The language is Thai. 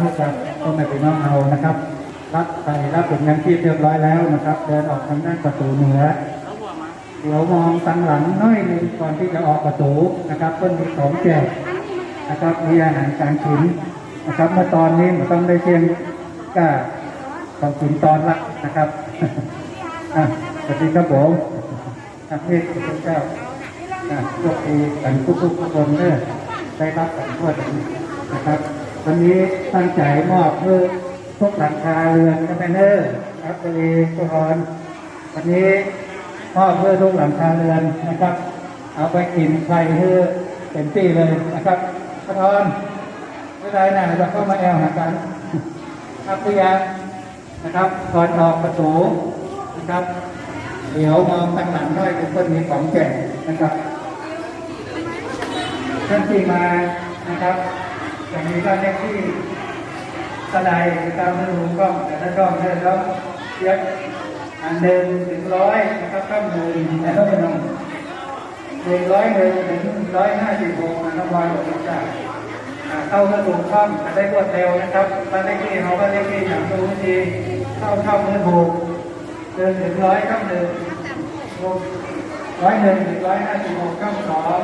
ให้กับพ่อแม่พี่น้องเรานะครับ รับไปรับผลงานที่เรียบร้อยแล้วนะครับ เดินออกทางด้านประตูเหนือเดี๋ยวมองตังหลังน้อยนึงก่อนที่จะออกประตูนะครับเพิ่นมีของแจกนะครับมีอาหารการกินนะครับเมื่อตอนนี้ต้องได้เชียงก้าของกินตอนละนะครับอสวัสดีครับผมอะพี่คุณเจ้าอะโชคดีกันทุกทุกๆคนเนอะได้รับกันทั่วถึงนะครับ วันนี้ตั้งใจมอบเพื่อทุกหลังคาเรือนก็ไม่เนอร์ครับตัวเองทุกคนวันนี้มอบเพื่อทุกหลังคาเรือนนะครับ เอาไปกินไฟเพื่อเต็มที่เลยนะครับพระทอนไม่ได้นะเราเข้ามาแอลหากันครับพี่ยานะครับก่อนออกประตูนะครับ เดี๋ยวมองตั้งหลังด้วยทุกคนมีของแจกนะครับท่านที่มานะครับ จะมีบ้านเลขที่สลายตามมือหูกล้องแต่ถ้ากล้องเนี่ยเราเยอะอันหนึ่งถึงร้อยนะครับข้ามหนึ่งนะครับพี่น้องหนึ่งร้อยหนึ่งถึงร้อยห้าสิบหกนะครับร้อยหกสิบเก้าเข้าก็ถูกข้อมจะได้รวดเร็วนะครับบ้านเลขที่เขาบ้านเลขที่อย่างดูทีเข้าเข้ามือถูกเดินถึงร้อยข้ามหนึ่งร้อยหนึ่งถึงร้อยห้าสิบหกข้ามสอง